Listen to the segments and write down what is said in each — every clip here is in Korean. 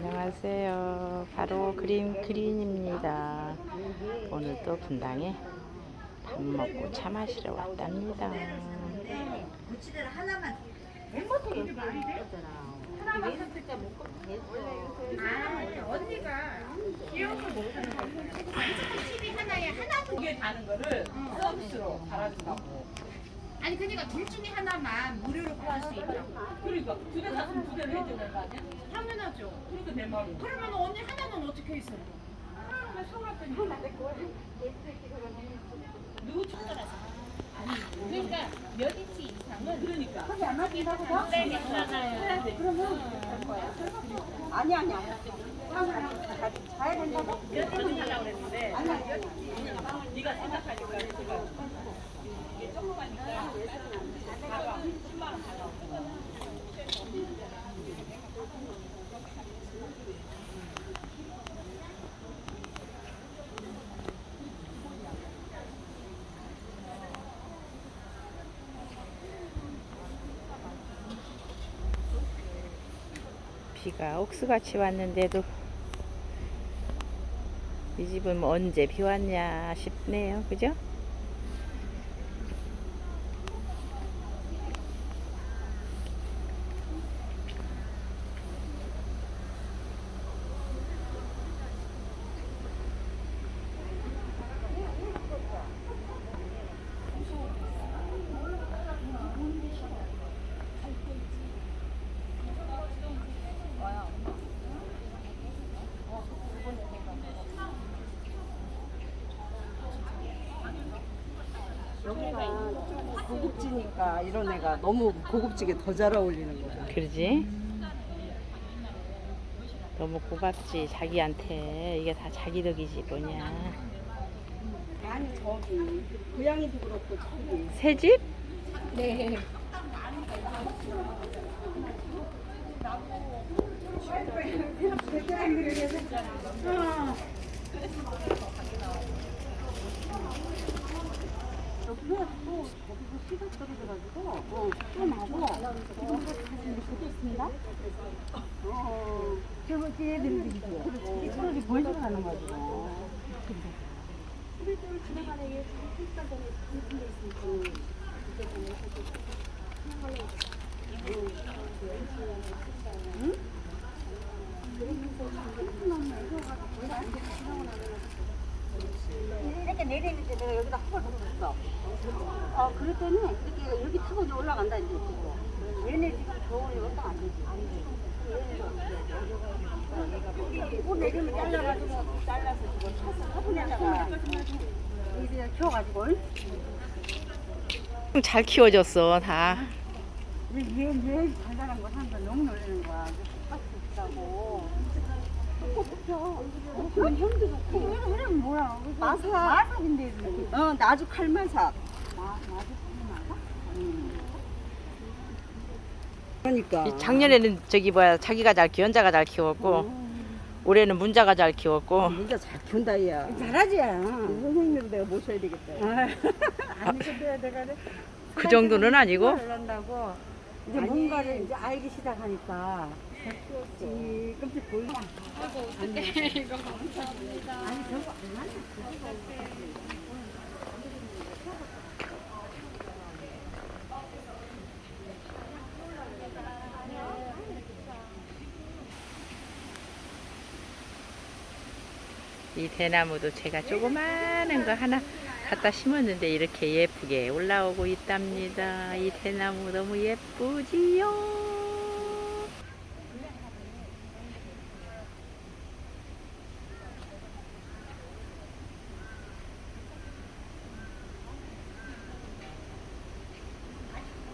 안녕하세요. 바로 그림 그린입니다. 오늘도 분당에 밥 먹고 차 마시러 왔답니다. 두개. 아니 그러니까 둘 중에 하나만 무료로 구할 수 있다고 그러니까 두개 샀으면 두 개를 해주는 거 아니야? 당연하죠 그러니까 내 말은. 그러면 언니 하나는 어떻게 있어요? 왜 서울았더니 누구 찾아라서. 그러니까 몇 인치 이상은 그러니까. 네 괜찮아요 아니 아니야. 자야 된다고? 몇 인치 하려고 그랬는데. 네가 생각하니까 내가 이게 조그마니까 봐봐. 10만 원 받아. 비가 옥수같이 왔는데도 이 집은 뭐 언제 비 왔냐 싶네요. 그죠? 여기가 고급지니까 이런 애가 너무 고급지게 더 잘 어울리는 거야. 그러지? 너무 고맙지 자기한테 이게 다 자기 덕이지 뭐냐 아니 저기 고양이도 그렇고 저기 새 집? 여기가 또 떨어져가지고 어. 어, 저거 얘들이 그렇지. 그렇지. 벌써 가는 거지. 이렇게 내리는데 내가 여기다 한번 줬어. 어, 그랬더니 이렇게 여기 타고 이제 올라간다 이제 이쪽으로. 얘네 지금 겨울이 어떤 안 되지. 안 돼. 꽃 내리면 잘라가지고 잘라서 지금 차서 화분에다가 이제 키워가지고 잘 키워졌어 다 얘얘 자잘한 거 사는 거 너무 놀라는 거야. 똑같이 펴. 그럼 형도 좋고. 이름 뭐야? 마사. 마사인데. 어 나주 칼마사. 마? 음. 그러니까. 이 작년에는 저기 뭐야 자기가 잘 연자가 잘 키웠고 올해는 문자가 잘 키웠고 진짜 잘 키운다 얘야. 잘하지. 선생님도 내가 모셔야 되겠다. 아니 근데 내가 그 정도는 아니고 한다고 이제 아니. 뭔가를 이제 알기 시작하니까 이 끔찍 보이나? 이 대나무도 제가 조그마한 거 하나 갖다 심었는데 이렇게 예쁘게 올라오고 있답니다. 이 대나무 너무 예쁘지요.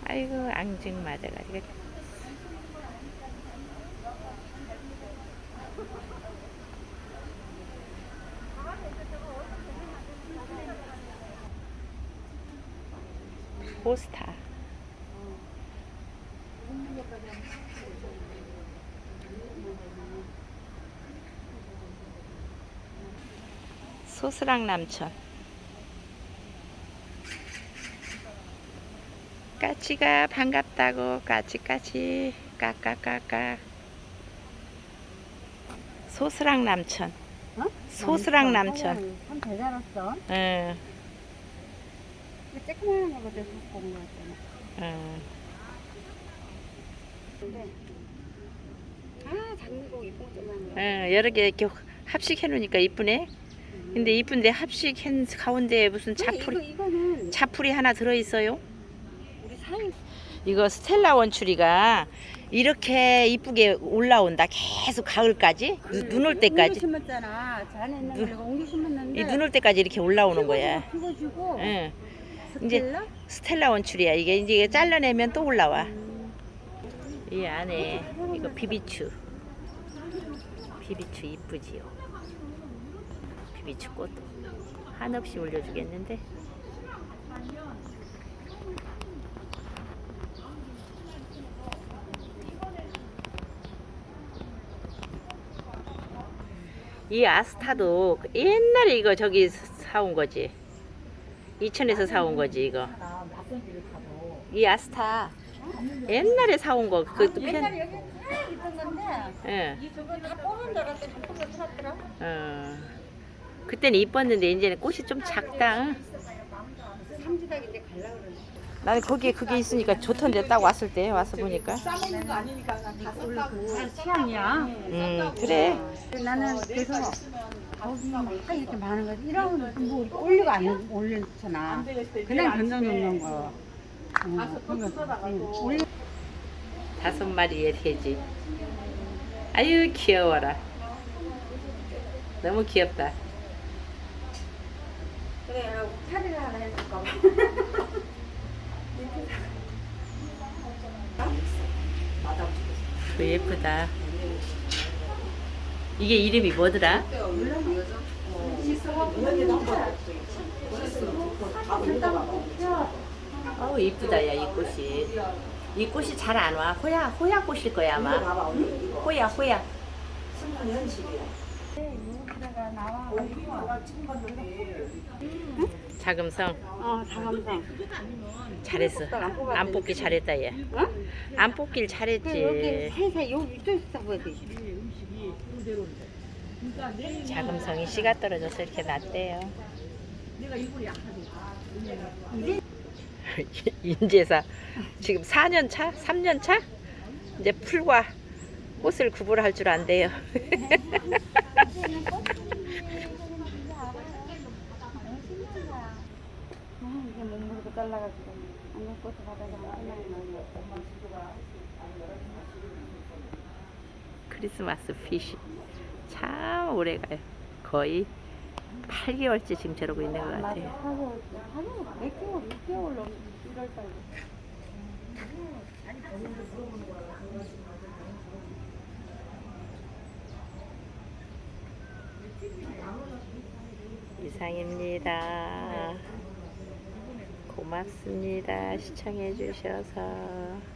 아이고 앙증 맞아가지고 포스타 소스랑 남천 까치가 반갑다고 까치까치 까까까까 소스랑 남천. 어? 소스랑 남천. 참 잘 자랐어. 응, 쬐끄만한 거거든, 갖고 온 거였잖아. 응. 근데, 아, 이쁜 거만. 응, 여러 개 이렇게 합식해 놓으니까 이쁘네. 근데 이쁜데 합식한 가운데에 무슨 이거, 자풀 이거는 자풀이 하나 들어 있어요. 우리 사이 이거 스텔라 원추리가 이렇게 이쁘게 올라온다. 계속 가을까지 눈 올 옮겨 때까지 심었잖아. 잔에 있는 걸 내가 옮겨 심었는데. 이 눈 올 때까지 이렇게 올라오는 거야. 주고. 응. 이제 스텔라? 원추리야. 이게 이제 이게 잘라내면 또 올라와. 음. 이 안에 이거 비비추. 비비추 이쁘지요. 비비추 꽃 한없이 올려주겠는데. 이 아스타도 옛날에 이거 저기 사온 거지. 이천에서 사온 거지 이거. 이 아스타 옛날에 사온 거 그것도 편. 옛날에 여기 쫙 있던 건데. 예. 저거 다 뽑은 줄 알았더니 한꺼번에 살았더라. 어. 그때는 이뻤는데 이제는 꽃이 좀 작다. 응? 삼지닭인데 갈라 그러네. 나는 거기에 그게 있으니까 좋던데 딱 왔을 때 와서 보니까. 싸먹는 거 아니니까 다 섞고. 취향이야. 음 그래. 나는 그래서 거기 막 이렇게 많은 거 이런 뭐 올리고 안 올려놓잖아. 그냥 던져놓는 거. 응, 그거, 응. 올리 다섯 마리의 돼지. 아유 귀여워라. 너무 귀엽다. 그래, 차리를 하나 해줄까 봐. 그 예쁘다. 이게 이름이 뭐더라? 어우 이쁘다 야 이 꽃이. 이 꽃이 잘 안 와. 호야 호야 꽃일 거야 아마. 호야 호야. 자금성 어, 자감상. 잘했어. 안 뽑기 잘했다 얘. 어? 안 뽑길 그 여기 잘했지. 사이사이 여기 이쪽 있어. 자금성이 씨가 떨어져서 이렇게 났대요. 인제사 지금 4년 차, 3년 차 이제 풀과 꽃을 구분할 줄 안돼요. 아, 이게 몸무게도 잘라가지고 안녕 꽃을 받아서. 크리스마스 피쉬 참 오래 가요. 거의 8개월째 지금 저러고 있는 것 같아요. 하고 하고 몇 개월, 6개월 넘 1월 달. 이상입니다. 고맙습니다. 시청해 주셔서.